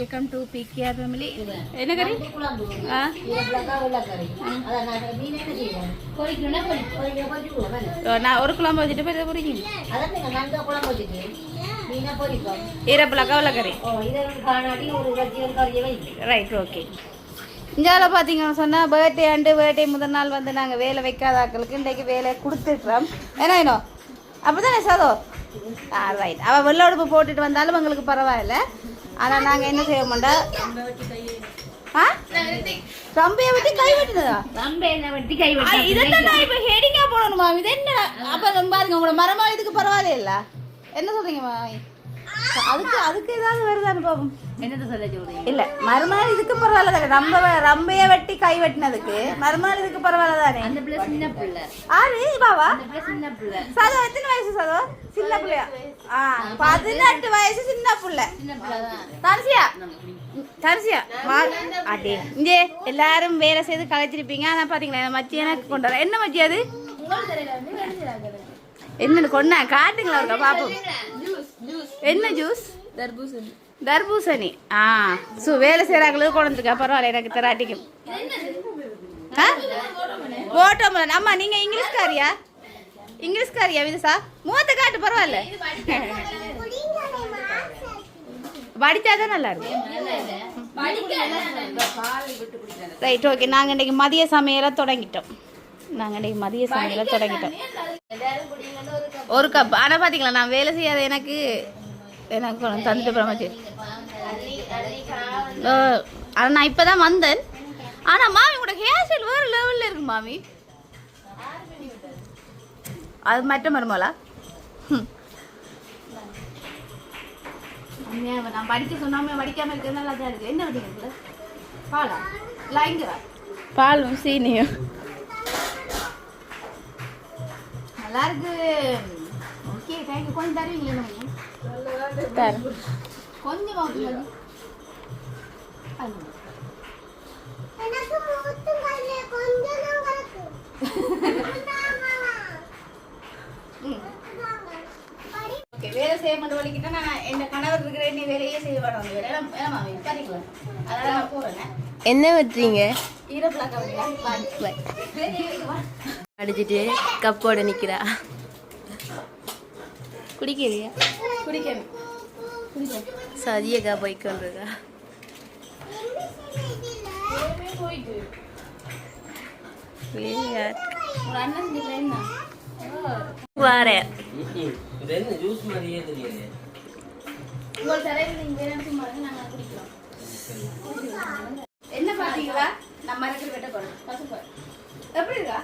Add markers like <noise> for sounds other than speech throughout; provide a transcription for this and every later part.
Welcome to PKR family என்ன கறி ஆ ஓ, நான் ஒரு குழம்பு வச்சுட்டு போய் புரியுங்க ஈரப்பில் கவலை கறி ரைட் ஓகே இந்தியாவில் பார்த்தீங்கன்னு சொன்னால் பர்த்டே அண்டு பர்த்டே முதல் நாள் வந்து நாங்கள் வேலை வைக்காத ஆட்களுக்கு இன்றைக்கு வேலை கொடுத்துருக்குறோம் ஏன்னா இன்னும் அப்படி தானே சதோ ஆ ரைட் அவள் வெள்ளை உடுப்பு போட்டுட்டு வந்தாலும் எங்களுக்கு பரவாயில்ல ஆனால் நாங்கள் என்ன செய்ய மாட்டோம்? கம்பியை வெட்டி கை வெட்டினதா? இதைத்தான் நான் இப்போ ஹெடிங்காக போடணும்? இது என்ன? அப்போ பாருங்க உங்களோட மரமா இதுக்கு பரவாயில்ல என்ன சொல்றீங்க மாமி? அதுக்கு அதுக்கு ஏதாவது வருது அனுபவம்? என்னது சொல்ல சொல்றீங்க? இல்ல மறுநாள் இதுக்கு பரவாயில்ல தானே. ரொம்ப ரம்பைய வெட்டி கை வெட்டினதுக்கு மறுநாள் இதுக்கு பரவாயில்ல தானே? அந்த பிள்ளை சின்ன பிள்ளை. ஆறு பாவா சின்ன பிள்ளை. சதோ எத்தனை வயசு சதோ? சின்ன பிள்ளையா? ஆ பதினெட்டு வயசு சின்ன பிள்ளை. தரிசியா தரிசியா அடே இங்கே எல்லாரும் வேலை செய்து கலைச்சிருப்பீங்க ஆனால் பார்த்தீங்களா இந்த மச்சி எனக்கு கொண்டு வரேன் என்ன மச்சி அது? என்னன்னு கொண்டா காட்டுங்களா இருக்கா பாப்போம். என்ன ஜூஸ்? தர்பூசணி. தர்பூசணி ஆ சு வேலை செய்கிறாங்களுக்கு கொண்டு வந்துருக்கா பரவாயில்ல எனக்கு தராட்டிக்கும். ஆ? ஓட்டோமலன் அம்மா நீங்கள் இங்கிலீஷ்காரியா? இங்கிலீஷ்காரியா விதுசா? மூத்த காட்டு பரவாயில்ல. படித்தாதான் நல்லா இருக்கும். ரைட் ஓகே நாங்கள் இன்றைக்கி மதிய சமையலை தொடங்கிட்டோம். நாங்கள் இன்றைக்கி மதிய சமையலை தொடங்கிட்டோம். ஒரு கப் ஆனால் பார்த்தீங்களா நான் வேலை செய்யாத எனக்கு எனக்கு தந்துட்டு பிரமாச்சு ஆனால் நான் இப்போ தான் வந்தேன். ஆனால் மாமி உங்களோட ஹேர் ஸ்டைல் வேறு லெவலில் இருக்கு மாமி. அது மற்ற மருமலா நான் படிக்க சொன்னாம படிக்காம இருக்கிறது நல்லா தான் இருக்கு. என்ன படிக்கிறது பாலா? லைங்கரா பாலும் சீனியும். நல்லா இருக்கு ஓகே தேங்க்யூ கொஞ்சம் தருவீங்களா நம்ம கொஞ்சம் வேலை செய்ய மட்டும் வலிக்கிட்டா நான் என் கணவர் இருக்கிற நீ வேலையே செய்ய வேணும் அந்த வேலை வேணாமா பண்ணிக்கலாம் அதனால நான் போறேன். என்ன வெட்டுறீங்க? ஈரப்பிளாக்க அடிச்சிட்டு கப்போட நிக்கிறா. குடிக்கிறியா? குடிக்கணும். சதியக்கா போய் கொண்டிருக்கா. போயிட்டு விளையாட்டு. உங்க அண்ணன் செஞ்சுக்கிறேன் வாரேன் இது என்ன பாத்தீங்களா நம்ம இருக்கிற வெட்ட போறோம் எப்படி இருக்கா?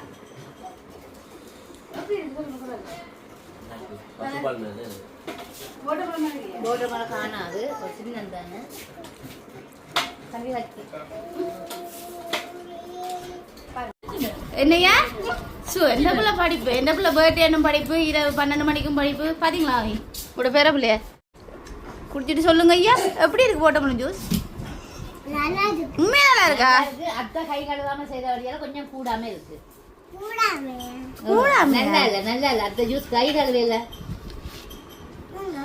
தம்பி வச்சு என்னையா? சு என்ன பிள்ளை படிப்பு? என்ன பிள்ளை பர்த்டே என்ன படிப்பு இரவு பன்னெண்டு மணிக்கும் படிப்பு பாத்தீங்களா உங்களோட பேர பிள்ளைய? குடிச்சிட்டு சொல்லுங்க ஐயா. எப்படி இருக்கு போட்ட ஜூஸ் உண்மையா நல்லா இருக்கா. அத்தை கை கழுவாம செய்த வழியால கொஞ்சம் கூடாம இருக்கு? நல்லா இல்ல நல்லா இல்ல ஜூஸ் கை கழுவி இல்ல.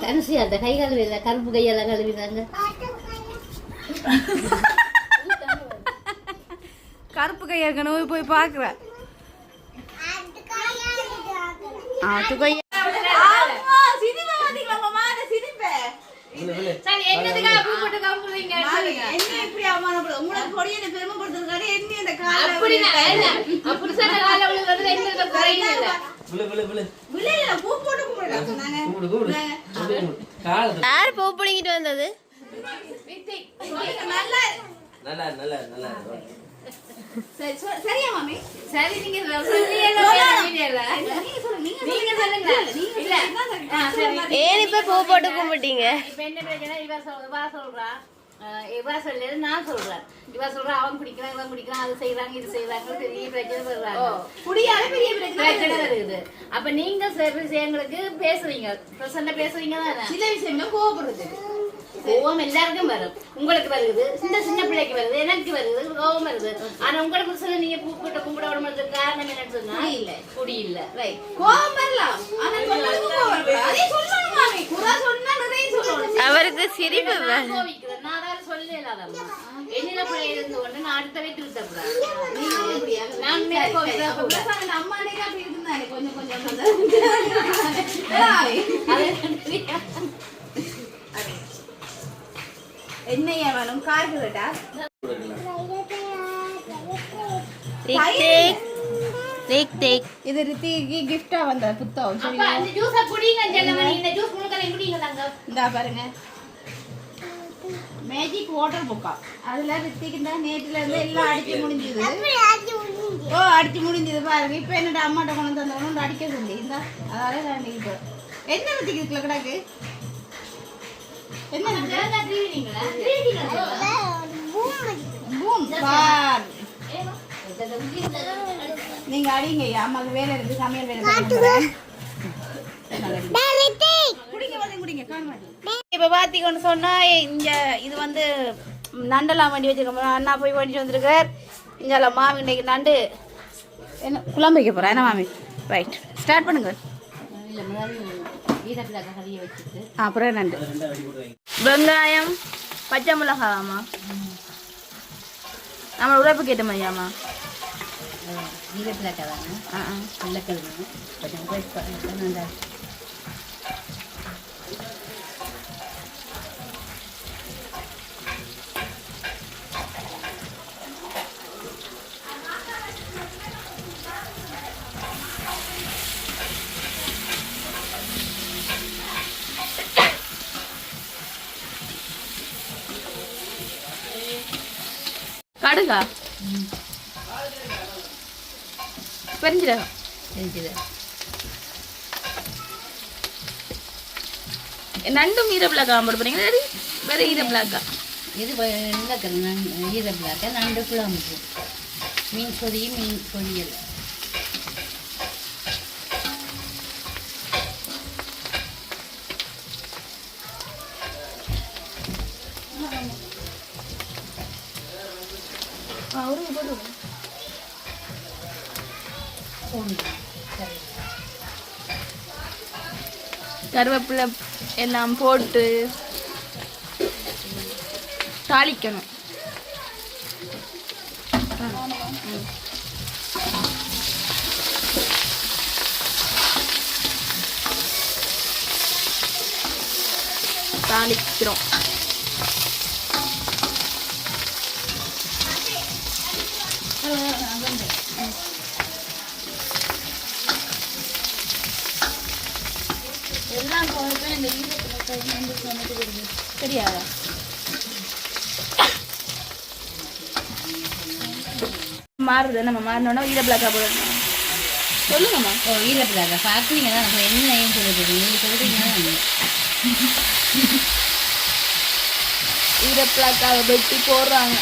தனுசி அந்த கை கழுவி இல்ல. கருப்பு கையெல்லாம் கழுவினாங்க. கருப்பு கையா இருக்கணும் போய் பாக்குறேன் ஆட்டு கையா விழு விழு சரி என்னதுக்காக பூ போட்டு கம்புறீங்க கொடிய பெருமைப்படுத்துறதுக்காக என்ன இந்த அப்படி கால அப்படி சொன்ன கால விழுந்ததுல எந்த குறையும் இல்ல. விழு விழு விழு. விளையில பூ போட்டு சொன்னாங்க. யார் பூ பிடிங்கிட்டு வந்தது? சொல்லுங்க, நல்லா நல்லா நல்லா நல்லா சரி சொ- சரியா மாமி? சரி நீங்க நீங்க சொல்லுங்க. நீங்க நீங்க சொல்லுங்க. இல்ல ஆ, சரி. ஏன் இப்ப பூ போட்டு கும்பிட்டீங்க? இப்ப என்ன பிரச்சனை? இவ சொல்றா. இவ சொல்லல நான் சொல்றேன். இவ சொல்றா அவன் குடிக்கிறான் இவன் குடிக்கிறான் அது செய்யறாங்க இது செய்யறாங்க பெரிய பிரச்சனை வருவாங்க குடியால பெரிய பிரச்சனை வருது அப்ப நீங்க சில விஷயங்களுக்கு பேசுறீங்க. பிரசன்ன பேசுறீங்க தானே சில விஷயங்கள் கோவப்படுறது கோவம் எல்லாருக்கும் வரும். உங்களுக்கு வருது சின்ன சின்ன பிள்ளைக்கு வருது எனக்கு வருது கோவம் வருது. ஆனா உங்களுக்கு சொல்ல நீங்க கூப்பிட்ட கும்பிட விடுறதுக்கு காரணம் என்னன்னு சொன்னா இல்ல. குடி இல்ல. ரைட் கோவம் வரலாம். ஆனா. அதே சொல்லணும் மாமி. குறை சொன்னா நிறைய சொல்லணும். அவருக்கு சிரிப்பு நான் வ- கோவிக்கிறேன். நான் அதாவது சொல்லலாதம்மா. என்னில பிள்ளை இருந்து கொண்டு நான் அடுத்த வீட்டு விட்டக்கூடாது. நான். அம்மா அன்னைக்கு அப்படி கொஞ்சம் கொஞ்சம் <laughs> என்னையா வேணும் கார் கேட்டா இது ரித்திக்கு கிஃப்டா வந்த புத்தகம் சரியா இந்த ஜூஸை குடிங்க ஜெல்லமணி. இந்த ஜூஸ் முழுக்க குடிங்க தாங்க. இந்தா பாருங்க மேஜிக் வாட்டர் புக்கா அதுல ரித்திக்கு தான் நேற்றுல இருந்து எல்லாம் அடிச்சு முடிஞ்சது ஓ அடிச்சு முடிஞ்சது பாருங்க இப்போ என்னோட அம்மாட்ட கொண்டு தந்தவனும் அடிக்க சொல்லி இந்த அதால நான் என்ன ரித்திக்கு இருக்குல்ல கிடக்கு நீங்க அடிங்க அம்மாக்கு வேலை இருக்கு சமையல் வேலை இப்போ பார்த்தீங்கன்னு சொன்னா இங்க இது வந்து நண்டெல்லாம் வண்டி வச்சிருக்கோம் அண்ணா போய் வண்டி வந்திருக்கார். இங்கே மாமி இன்னைக்கு நண்டு. என்ன குழம்பு வைக்க போகிறேன் என்ன மாமி ரைட் ஸ்டார்ட் பண்ணுங்க. அப்புறம் நண்டு. வெங்காயம் பச்சை மிளகாவாமா நம்ம உழைப்புக்கு ஏற்ற மாதிரியாமா ஈரப்பிள்ளை கதாங்க ஆ ஆ. வெள்ளைக்கிழமை கொஞ்சம் கடுகா பெருஞ்சிடகம் தெரிஞ்சுது நண்டும் ஈரப்பிளாக்கா போட போறீங்க வேறு ஈரப்பிளாக்கா இது வெள்ளைக்கிழமை ஈரப்பிள்ளாக்க நண்டு குழம்பு மீன் பொரி மீன் பொரியல் கருவேப்பிலை எல்லாம் போட்டு தாளிக்கணும். தாளிக்கிறோம். எல்லாம் போட்டு இந்த மாறுது நம்ம மாறினோன்னா ஈர பிளாக்கா போடணும் சொல்லுங்கம்மா. ஓ ஈரப்பிள்ளாக்க பார்க்குறீங்க தான் நான் என்ன ஏன் சொல்லுது நீங்கள் சொல்கிறீங்க ஈர பிளாக்காவை வெட்டி போடுறாங்க.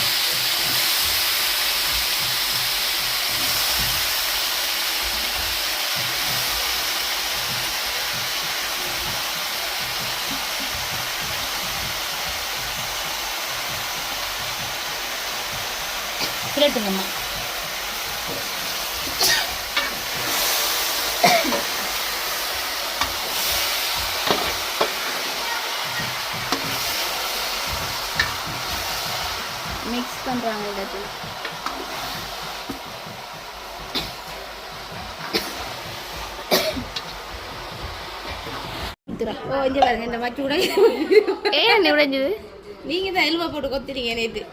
புரட்டுங்கம்மா மிக்ஸ் பண்ணுறாங்க இடத்துல ஓ இங்கே பாருங்க இந்த மச்சு கூட ஏன் என்ன உடைஞ்சது? நீங்க தான் எலும்பை போட்டு கொத்துறீங்க நேற்று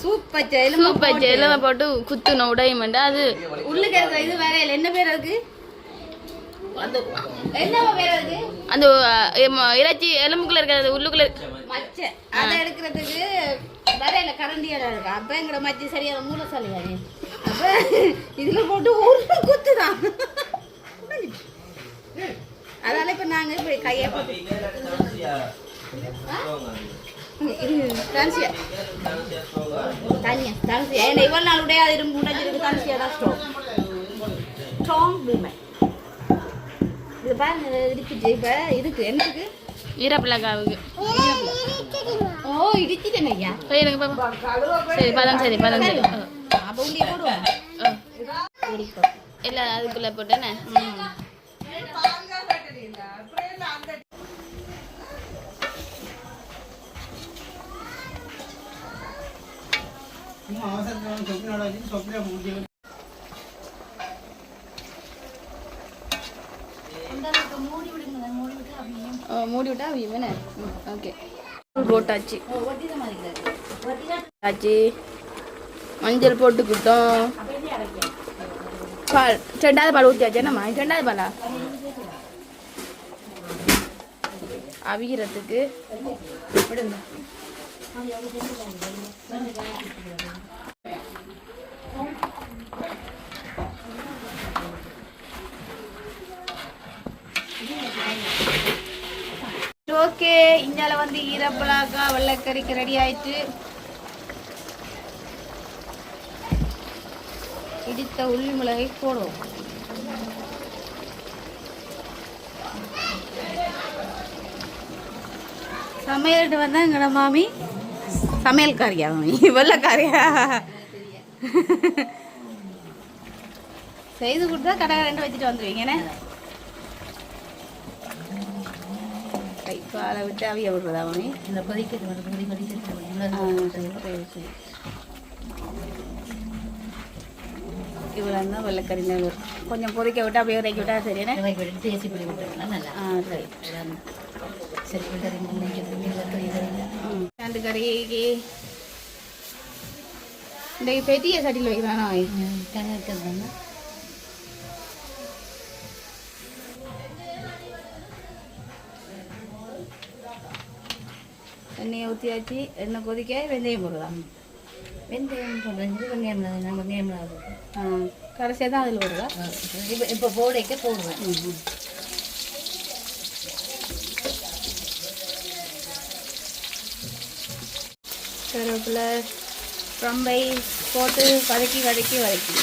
சூப்பர் எலும்பை சூப்பர் ஜெயில போட்டு குத்துணும் உடையுமெண்டா அது உள்ளுக்கு இது வேற இல்லை. என்ன பேர் அதுக்கு? என்ன பேர் அதுக்கு? அந்த இறைச்சி எலும்புக்குள்ள இருக்கிறது உள்ளுக்குள்ள மச்சை. அதை எடுக்கிறதுக்கு வரையில கரண்டியால இருக்கு. அப்ப எங்கட மச்சி சரியான மூலசாலியாரு அப்ப இதுல போட்டு ஒரு குத்து தான் அதனால இப்ப நாங்க இப்ப கையை போட்டு இவ்வளவு நாள் உடைய அது இரும்பு உடைஞ்சிருக்கு தான்சியா தான் ஸ்ட்ராங் ஸ்ட்ராங் விமன் இது பாருங்க இருக்குது இப்ப இருக்கு என்னதுக்கு? ஈரப்பிளாக்காவுக்கு ஓ இடிச்சிட்டேன் ஐயா? சரி எனக்கு பதம் சரி பதம் சரி அப்ப உள்ளே போடுவோம். எல்லாம் அதுக்குள்ள போட்டேனே. முடிஞ்சு மூடி விட்டா அவியும் ஓகே. போட்டாச்சு. ஆச்சு மஞ்சள் போட்டுக்கிட்டோம் பால் ரெண்டாவது பால் ஊற்றியாச்சு என்னம்மா ரெண்டாவது பாலா? அவிக்கிறதுக்கு விடுங்க. ஓகே இஞ்சால வந்து ஈரப்பலாக்கா வெள்ளைக்கறிக்கு ரெடி ஆயிட்டு. இடித்த உள்ளி மிளகை போடுவோம். சமையல்ட்டு வந்தா எங்கட மாமி? சமையல்காரியா மாமி? <laughs> வெள்ளைக்காரியா? செய்து கொடுத்தா கடை ரெண்டு வச்சுட்டு வந்துடுவீங்கண்ணே கை காலை விட்டு அவிய விடுறதா மாமி இந்த கொதிக்கிறது சரி, சரி. இவ்வளோ தான் வெள்ளைக்கறி நகர் கொஞ்சம் கொதிக்க விட்டு அப்படியே இறக்கி விட்டா சரிண்ணே தேசி பிள்ளை விட்டுருக்கலாம் நல்லா. ஆ சரி. சரி ரெண்டு கறிக்கு இந்த பெரிய சட்டியில் வைக்கிறானா எண்ணெயை ஊற்றியாச்சு எண்ணெய் கொதிக்க வெந்தயம் போடலாம் வெந்தயம் போடுறது வெங்காயம் நான் வெங்காயம் ஆ கடைசியாக தான் அதில் போடுதா இப்போ இப்போ போடைக்க போடுவேன் கருவேப்பிலை ரம்பை போட்டு வதக்கி வதக்கி வதக்கி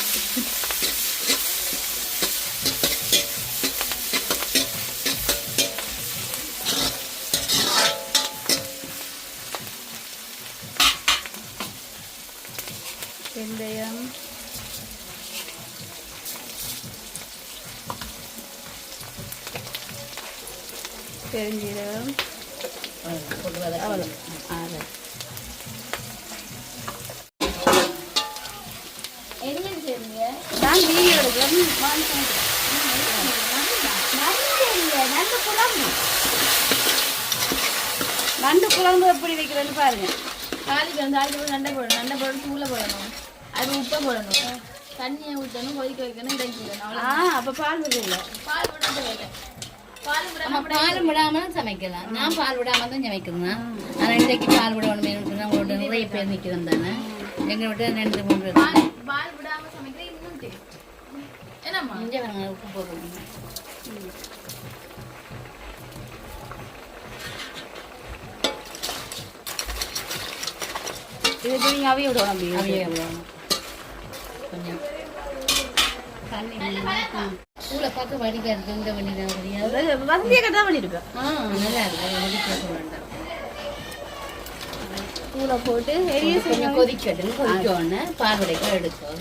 வெந்தயம் பெருஞ்சீரகம் அவ்வளோ. நான் வீடியோ நண்டு குழம்பு நண்டு குழம்பு எப்படி வைக்கிறேன்னு பாருங்க தாளிக்கு வந்து தாளிக்கு போட்டு நண்டை போடணும் நண்டை போட்டு தூளை போடணும் அது உப்பை போடணும். தண்ணியை ஊற்றணும் கொதிக்க வைக்கணும் இறக்கி விடணும். அவ்வளோ ஆ அப்போ பால் விடல. பால் வைக்க பால் நம்ம விடாம பால் விடாம சமைக்கலாம். நான் பால் விடாம தான் சமைக்கிறேன் ஆனா இன்றைக்கு பால் விடணும் உங்களோட நிறைய பேர் நிற்கிறோம் தானே? எங்க விட்டு ரெண்டு மூணு பேர் பால் விடாம சமைக்கிறது இன்னும் என்னம்மா? இங்கே உப்பு போடுவோம் இதுக்கு நீங்கள் அவைய விடணும் அவையே விடணும். கொஞ்சம் தண்ணி சூளை பார்க்க வடிக்காது இந்த வண்டி தான் தெரியாது வசதியாக கட்டா பண்ணியிருக்கேன் ஆ நல்லா இருக்கு. வடிக்க வேண்டாம். தூளை போட்டு எரிய கொஞ்சம் கொதிக்கட்டும். கொதிக்க உடனே பால் வடைக்க எடுக்கும்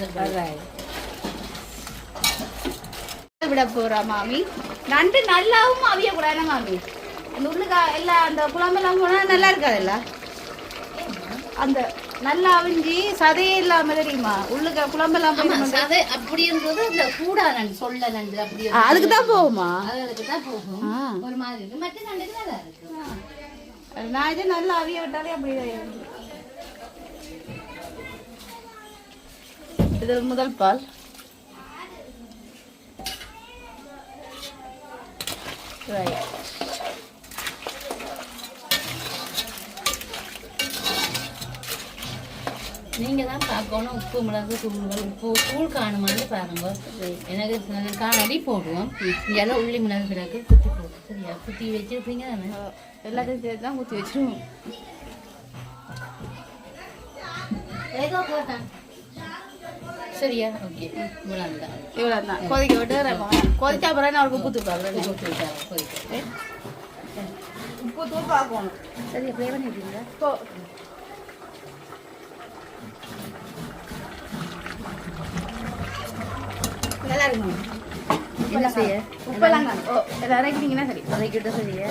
விட போறா மாமி? நண்டு நல்லாவும் அவிய கூடாது மாமி? அந்த உள்ளுக்கா எல்லாம் அந்த குழம்பெல்லாம் போனா நல்லா இருக்காதுல்ல? அந்த நல்லா அவிஞ்சி சதையே இல்லாம தெரியுமா? உள்ளுக்க குழம்பெல்லாம் போய் சதை அப்படின்றது அந்த கூடா நண்டு சொல்ல நண்டு அப்படி அதுக்கு தான் போகுமா? அதுக்கு தான் போகும். ஒரு மாதிரி இருக்கு. மற்ற நண்டுக்கு நல்லா இருக்கு. நான் இது நல்லா அவிய விட்டாலே அப்படி. இது முதல் பால். Right. நீங்க தான் பார்க்கணும். உப்பு மிளகு தூள்கள் உப்பு தூள் காணுமான்னு பாருங்க. எனக்கு நான் காணடி போடுவோம். இங்கெல்லாம் உள்ளி மிளகு கிடக்கு குத்தி போட்டு சரியா? குத்தி வச்சிருப்பீங்க தானே? எல்லாத்தையும் சேர்த்து தான் ஊற்றி வச்சிருவோம் சரியா? ஓகே. இவ்வளோ தான் இவ்வளோ தான் கொதிக்க விட்டு கொதிச்சா அப்புறம் என்ன அவருக்கு தூள் பார்க்குறேன் விட்டாங்க போயிட்டு உப்பு தூள் பார்க்கணும் சரி ப்ளே பண்ணிட்டீங்களா நல்லா இருக்கும் என்ன செய்ய. உப்பெல்லாம். ஓ இறக்கிட்டீங்கன்னா சரி. வதக்கிட்டு சரியா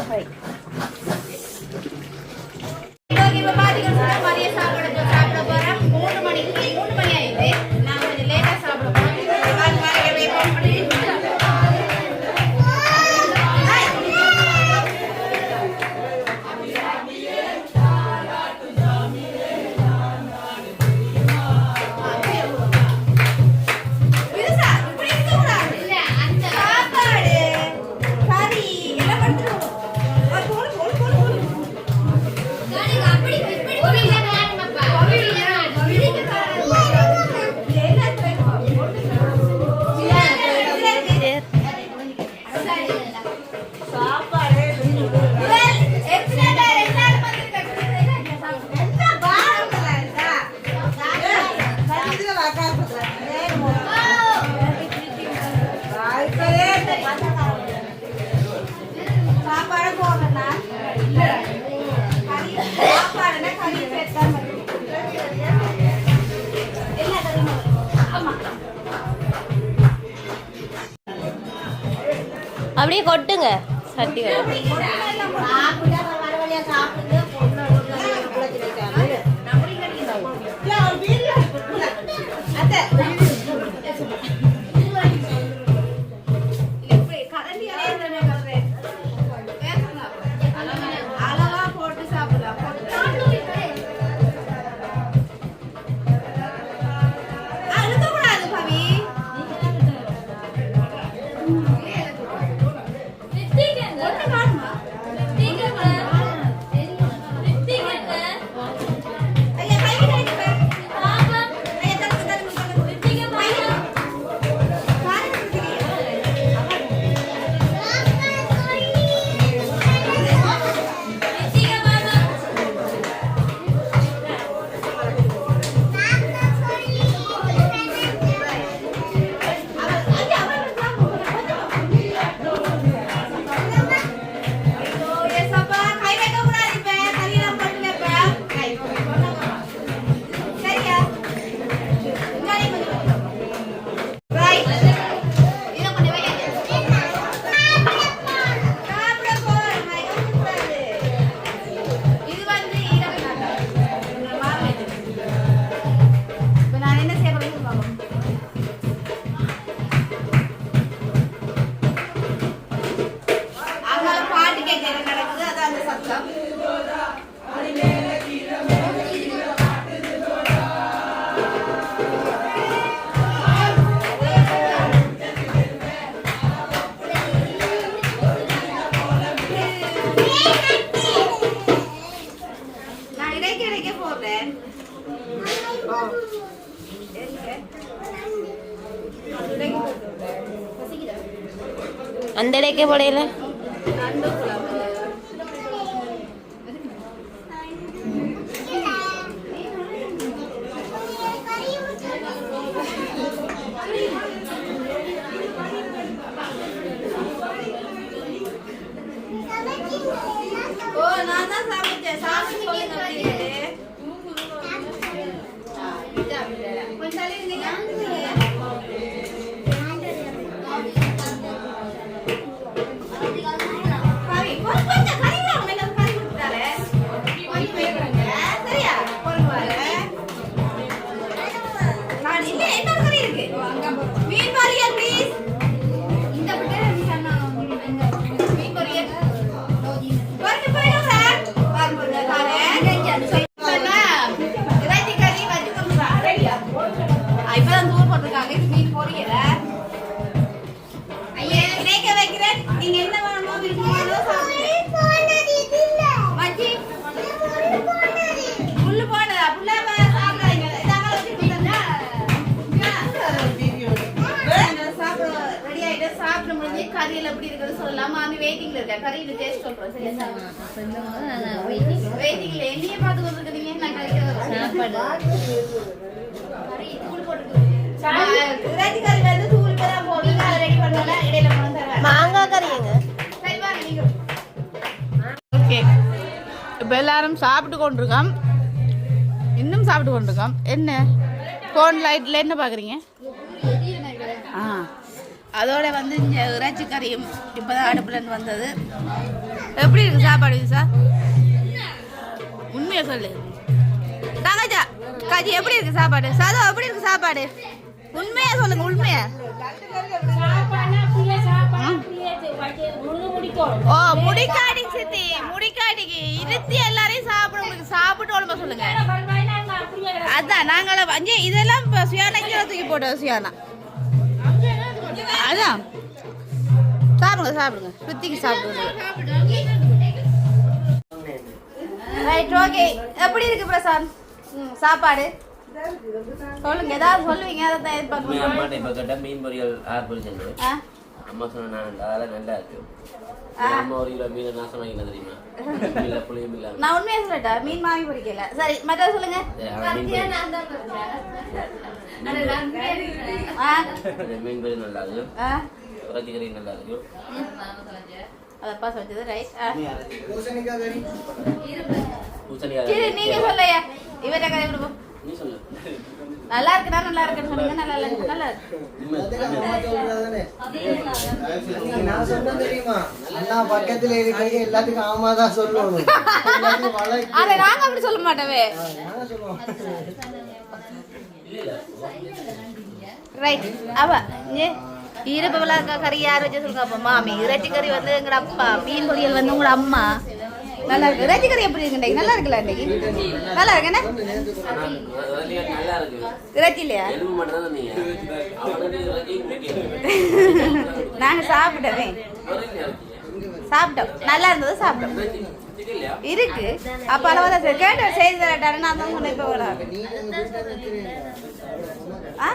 一个人来 அப்படியே கொட்டுங்க. சட்டி அந்த இடைக்கே போடையில நண்டு குழம்பு. ஓ நான் தான் சமைச்சேன் சாப்பிட்டு சொல்லுங்க நீங்க என்ன வேணுமோ விரும்புறீங்களோ மச்சி. புல்லு போனதா. புல்லா சாப்பிடாதீங்க. ரெடி ஆயிட்டு சாப்பிட முடிஞ்சு கறியில் எப்படி இருக்குன்னு சொல்லலாம். மாமி வெயிட்டிங்ல இருக்கேன் கறியில டேஸ்ட் சொல்றேன் சரியா? வெயிட்டிங்ல என்னையே பார்த்து கொண்டிருக்கீங்க நான் கறிக்க கறி தூள் போட்டு இறைச்சி கறி வந்து தூள் தான் போடுங்க ரெடி பண்ணல இடையில மாங்காய் ஓகே இப்போ எல்லாரும் சாப்பிட்டு கொண்டிருக்கோம். இன்னும் சாப்பிட்டு கொண்டிருக்கோம். என்ன? ஃபோன் லைட்டில் என்ன பார்க்குறீங்க ஆ. அதோட வந்து இங்கே இறைச்சி கறியும் இப்போ தான் அடுப்புலேருந்து வந்தது. எப்படி இருக்கு சாப்பாடு சார் உண்மையை சொல்லு. தங்கச்சா காஜி எப்படி இருக்கு சாப்பாடு? சதோ எப்படி இருக்கு சாப்பாடு? உண்மையா சொல்லுங்க உண்மையா. ஓ முடிக்காடி சித்தி முடிக்காடிக்கு. இருத்தி எல்லாரையும் சாப்பிட உங்களுக்கு சாப்பிட்டு உடம்ப சொல்லுங்க. அதான் நாங்கள அஞ்சே இதெல்லாம் இப்போ சுயானா கீழே தூக்கி போட்டோம் சுயானா. அதான். சாப்பிடுங்க சாப்பிடுங்க. சுத்திக்கு சாப்பிடுங்க. ரைட் ஓகே எப்படி இருக்கு பிரசாந்த்? சாப்பாடு? சொல்லுங்க ஏதாவது சொல்லுவீங்க அதை தான் மீன் பொரியல் ஆறு பொரிச்சது ஆ? அம்மா சொன்னா அதெல்லாம் நல்லா இருக்கு. அம்மா ஒரு கிலோ மீன் நாசம் வாங்கிக்கலாம் தெரியுமா இல்ல புளியும் இல்ல நான் உண்மையா சொல்லட்டா மீன் வாங்கி பிடிக்கல சரி மற்ற சொல்லுங்க மீன் பொரியல் நல்லா இருக்கு ஆ? இறைச்சி கறி நல்லா இருக்கு அதப்பா சொல்றது ரைட் பூசணிக்காய் கறி. பூசணிக்காய் நீங்க சொல்லையா கொடுப்போம் நீ சொல்லு நல்லா இருக்குடா நல்லா இருக்குன்னு சொன்னீங்க நல்லா இல்லை நல்லா இருக்கு நான் சொன்னேன் தெரியுமா? அண்ணா பக்கத்துல இருக்கிறது எல்லாத்துக்கும் ஆமா தான் சொல்லணும். எல்லாத்தையும் வளைச்சு- அதை நாங்க அப்படி சொல்ல மாட்டோமே. ரைட் அவ ஏ ஈரப்பவளா கறி யார் வச்சு சொல்லுங்க அப்பா மாமி. இறைச்சி கறி வந்து எங்கட அப்பா மீன் பொரியல் வந்து உங்களோட அம்மா. நல்லா இருக்கு. இறைச்சி எப்படி இருக்கு நல்லா இருக்குல்ல இன்னைக்கு? நல்லா இருக்கு என்ன? இறைச்சி இல்லையா நாங்க சாப்பிட்டோமே சாப்பிட்டோம். நல்லா இருந்தது சாப்பிட்டோம். இருக்கு. அப்ப அளவு தான் கேட்டு செய்து தரட்டாரு நான் தான் சொன்னேன் இப்போ ஆ?